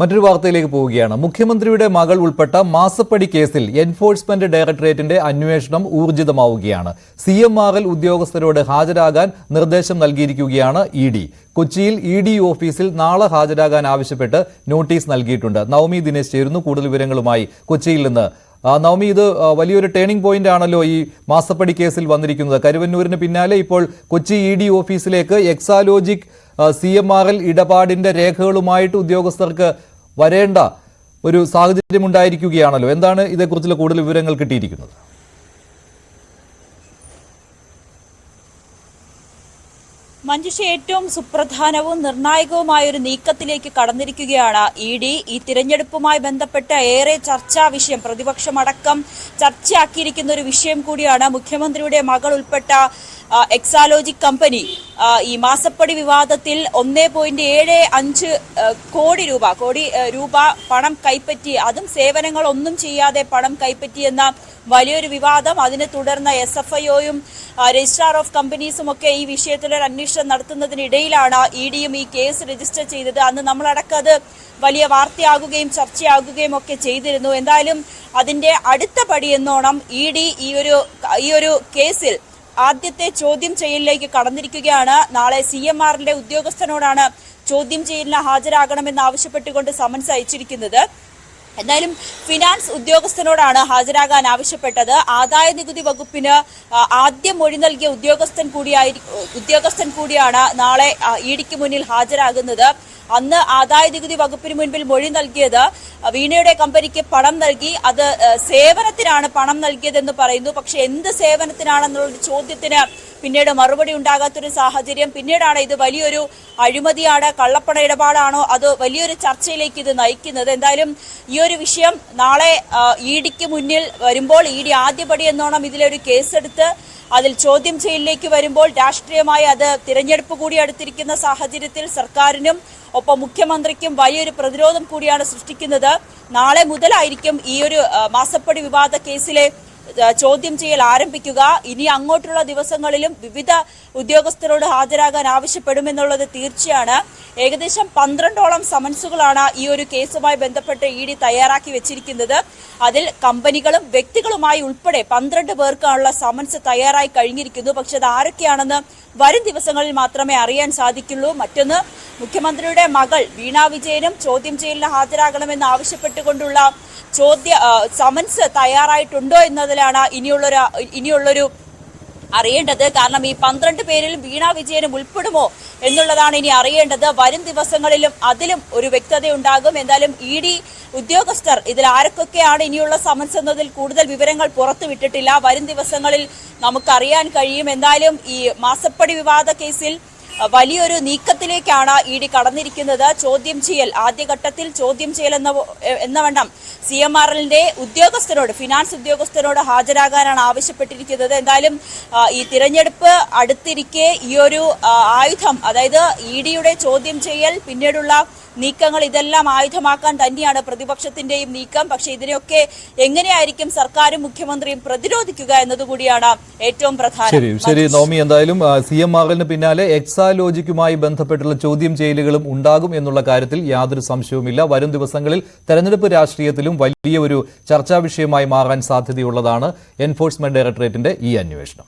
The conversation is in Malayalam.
മറ്റൊരു വാർത്തയിലേക്ക് പോവുകയാണ്. മുഖ്യമന്ത്രിയുടെ മകൾ ഉൾപ്പെട്ട മാസപ്പടി കേസിൽ എൻഫോഴ്സ്മെന്റ് ഡയറക്ടറേറ്റിന്റെ അന്വേഷണം ഊർജിതമാവുകയാണ്. സി എം ആർ എൽ ഉദ്യോഗസ്ഥരോട് ഹാജരാകാൻ നിർദ്ദേശം നൽകിയിരിക്കുകയാണ് ഇ ഡി. കൊച്ചിയിൽ ഇ ഡി ഓഫീസിൽ നാളെ ഹാജരാകാൻ ആവശ്യപ്പെട്ട് നോട്ടീസ് നൽകിയിട്ടുണ്ട്. നവമി ദിനേശ് ചേരുന്നു. കൂടുതൽ വിവരങ്ങളുമായി കൊച്ചിയിൽ നിന്ന്. നവമി ഇത് വലിയൊരു ടേണിംഗ് പോയിന്റ് ആണല്ലോ ഈ മാസപ്പടി കേസിൽ വന്നിരിക്കുന്നത്. കരുവന്നൂരിന് പിന്നാലെ ഇപ്പോൾ കൊച്ചി ഇ ഡി ഓഫീസിലേക്ക് Exalogic C M R L ഇടപാടിന്റെ രേഖകളുമായിട്ട് ഉദ്യോഗസ്ഥർക്ക് വരേണ്ട ഒരു സാഹചര്യം ഉണ്ടായിരിക്കുകയാണല്ലോ എന്താണ് ഇതേക്കുറിച്ചുള്ള കൂടുതൽ വിവരങ്ങൾ കിട്ടിയിരിക്കുന്നത്? മഞ്ജുഷ ഏറ്റവും സുപ്രധാനവും നിർണായകവുമായ ഒരു നീക്കത്തിലേക്ക് കടന്നിരിക്കുകയാണ് ഇ ഡി. ഈ തിരഞ്ഞെടുപ്പുമായി ബന്ധപ്പെട്ട ഏറെ ചർച്ചാ വിഷയം പ്രതിപക്ഷമടക്കം ചർച്ചയാക്കിയിരിക്കുന്ന ഒരു വിഷയം കൂടിയാണ് മുഖ്യമന്ത്രിയുടെ മകൾ ഉൾപ്പെട്ട എക്സാലോജിക് കമ്പനി ഈ മാസപ്പടി വിവാദത്തിൽ ഒന്നേ പോയിന്റ് ഏഴ് അഞ്ച് കോടി രൂപ കോടി രൂപ പണം കൈപ്പറ്റി അതും സേവനങ്ങൾ ഒന്നും ചെയ്യാതെ പണം കൈപ്പറ്റി എന്ന വലിയൊരു വിവാദം. അതിനെ തുടർന്ന് എസ് എഫ് ഐഒയും രജിസ്ട്രാർ ഓഫ് കമ്പനീസും ഒക്കെ ഈ വിഷയത്തിൽ ഒരു അന്വേഷണം നടത്തുന്നതിനിടയിലാണ് ഇ ഡിയും ഈ കേസ് രജിസ്റ്റർ ചെയ്തത്. അന്ന് നമ്മളടക്കം അത് വലിയ വാർത്തയാകുകയും ചർച്ചയാകുകയും ഒക്കെ ചെയ്തിരുന്നു. എന്തായാലും അതിന്റെ അടുത്ത പടിയെന്നോണം ഇ ഡി ഈ ഒരു ഈ ഒരു കേസിൽ ആദ്യത്തെ ചോദ്യം ചെയ്യലിലേക്ക് കടന്നിരിക്കുകയാണ്. നാളെ സി എം ആറിന്റെ ഉദ്യോഗസ്ഥനോടാണ് ചോദ്യം ചെയ്യലിന് ഹാജരാകണമെന്ന് ആവശ്യപ്പെട്ടുകൊണ്ട് സമൻസ് അയച്ചിരിക്കുന്നത്. എന്തായാലും ഫിനാൻസ് ഉദ്യോഗസ്ഥനോടാണ് ഹാജരാകാൻ ആവശ്യപ്പെട്ടത്. ആദായ നികുതി വകുപ്പിന് ആദ്യം മൊഴി നൽകിയ ഉദ്യോഗസ്ഥൻ കൂടിയായി ഉദ്യോഗസ്ഥൻ കൂടിയാണ് നാളെ ഇ ഡിക്ക് മുന്നിൽ ഹാജരാകുന്നത്. അന്ന് ആദായ നികുതി വകുപ്പിന് മുൻപിൽ മൊഴി നൽകിയത് വീണയുടെ കമ്പനിക്ക് പണം നൽകി. അത് സേവനത്തിനാണ് പണം നൽകിയതെന്ന് പറയുന്നു. പക്ഷെ എന്ത് സേവനത്തിനാണെന്നുള്ള ചോദ്യത്തിന് പിന്നീട് മറുപടി ഉണ്ടാകാത്തൊരു സാഹചര്യം. പിന്നീടാണ് ഇത് വലിയൊരു അഴിമതിയാണ് കള്ളപ്പണ ഇടപാടാണോ അതോ വലിയൊരു ചർച്ചയിലേക്ക് ഇത് നയിക്കുന്നത്. എന്തായാലും ഈ ഒരു വിഷയം നാളെ ഇ ഡിക്ക് മുന്നിൽ വരുമ്പോൾ ഇ ഡി ആദ്യപടി എന്നോണം ഇതിലൊരു കേസെടുത്ത് അതിൽ ചോദ്യം ചെയ്യലിലേക്ക് വരുമ്പോൾ രാഷ്ട്രീയമായി അത് തിരഞ്ഞെടുപ്പ് കൂടി അടുത്തിരിക്കുന്ന സാഹചര്യത്തിൽ സർക്കാരിനും ഒപ്പം മുഖ്യമന്ത്രിക്കും വലിയൊരു പ്രതിരോധം കൂടിയാണ് സൃഷ്ടിക്കുന്നത്. നാളെ മുതലായിരിക്കും ഈ ഒരു മാസപ്പടി വിവാദ കേസിലെ ചോദ്യം ചെയ്യൽ ആരംഭിക്കുക. ഇനി അങ്ങോട്ടുള്ള ദിവസങ്ങളിലും വിവിധ ഉദ്യോഗസ്ഥരോട് ഹാജരാകാൻ ആവശ്യപ്പെടുമെന്നുള്ളത് തീർച്ചയാണ്. ഏകദേശം പന്ത്രണ്ടോളം സമൻസുകളാണ് ഈ ഒരു കേസുമായി ബന്ധപ്പെട്ട് ഇ ഡി തയ്യാറാക്കി വെച്ചിരിക്കുന്നത്. അതിൽ കമ്പനികളും വ്യക്തികളുമായി ഉൾപ്പെടെ പന്ത്രണ്ട് പേർക്കാണുള്ള സമൻസ് തയ്യാറായി കഴിഞ്ഞിരിക്കുന്നു. പക്ഷെ അത് ആരൊക്കെയാണെന്ന് വരും ദിവസങ്ങളിൽ മാത്രമേ അറിയാൻ സാധിക്കുള്ളൂ. മറ്റൊന്ന് മുഖ്യമന്ത്രിയുടെ മകൾ വീണാ വിജയനും ചോദ്യം ചെയ്യലിന് ഹാജരാകണമെന്ന് ആവശ്യപ്പെട്ടുകൊണ്ടുള്ള ചോദ്യ സമൻസ് തയ്യാറായിട്ടുണ്ടോ എന്നതിലാണ് ഇനിയുള്ളൊരു ഇനിയുള്ളൊരു അറിയേണ്ടത്. കാരണം ഈ പന്ത്രണ്ട് പേരിൽ വീണ വിജയനും ഉൾപ്പെടുമോ എന്നുള്ളതാണ് ഇനി അറിയേണ്ടത്. വരും ദിവസങ്ങളിലും അതിലും ഒരു വ്യക്തത ഉണ്ടാകും എന്തായാലും ഇ ഡി ഉദ്യോഗസ്ഥർ ഇതിൽ ആരൊക്കെയാണ് ഇനിയുള്ള സമൻസ് എന്നതിൽ കൂടുതൽ വിവരങ്ങൾ പുറത്തുവിട്ടിട്ടില്ല വരും ദിവസങ്ങളിൽ നമുക്കറിയാൻ കഴിയും. എന്തായാലും ഈ മാസപ്പടി വിവാദ കേസിൽ വലിയൊരു നീക്കത്തിലേക്കാണ് ഇ ഡി കടന്നിരിക്കുന്നത്. ചോദ്യം ചെയ്യൽ ആദ്യഘട്ടത്തിൽ ചോദ്യം ചെയ്യൽ എന്ന എന്ന വണ്ണം സി എം ആർ എല്ലിന്റെ ഉദ്യോഗസ്ഥരോട് ഫിനാൻസ് ഉദ്യോഗസ്ഥരോട് ഹാജരാകാനാണ് ആവശ്യപ്പെട്ടിരിക്കുന്നത്. എന്തായാലും ഈ തിരഞ്ഞെടുപ്പ് അടുത്തിരിക്കെ ഈ ഒരു ആയുധം അതായത് ഇ ഡിയുടെ ചോദ്യം ചെയ്യൽ പിന്നീടുള്ള നീക്കങ്ങൾ ഇതെല്ലാം ആയുധമാക്കാൻ തന്നെയാണ് പ്രതിപക്ഷത്തിന്റെയും നീക്കം. പക്ഷേ ഇതിനെയൊക്കെ എങ്ങനെയായിരിക്കും സർക്കാരും മുഖ്യമന്ത്രിയും പ്രതിരോധിക്കുക എന്നതുകൂടിയാണ് ഏറ്റവും പ്രധാനം. ശരി ശരി നോമി എന്തായാലും സി എം ആറിന് പിന്നാലെ എക്സാലോജിക്കുമായി ബന്ധപ്പെട്ടുള്ള ചോദ്യം ചെയ്യലുകളും ഉണ്ടാകും എന്നുള്ള കാര്യത്തിൽ യാതൊരു സംശയവുമില്ല. വരും ദിവസങ്ങളിൽ തെരഞ്ഞെടുപ്പ് രാഷ്ട്രീയത്തിലും വലിയ ഒരു ചർച്ചാ വിഷയമായി മാറാൻ സാധ്യതയുള്ളതാണ് എൻഫോഴ്സ്മെന്റ് ഡയറക്ടറേറ്റിന്റെ ഈ അന്വേഷണം.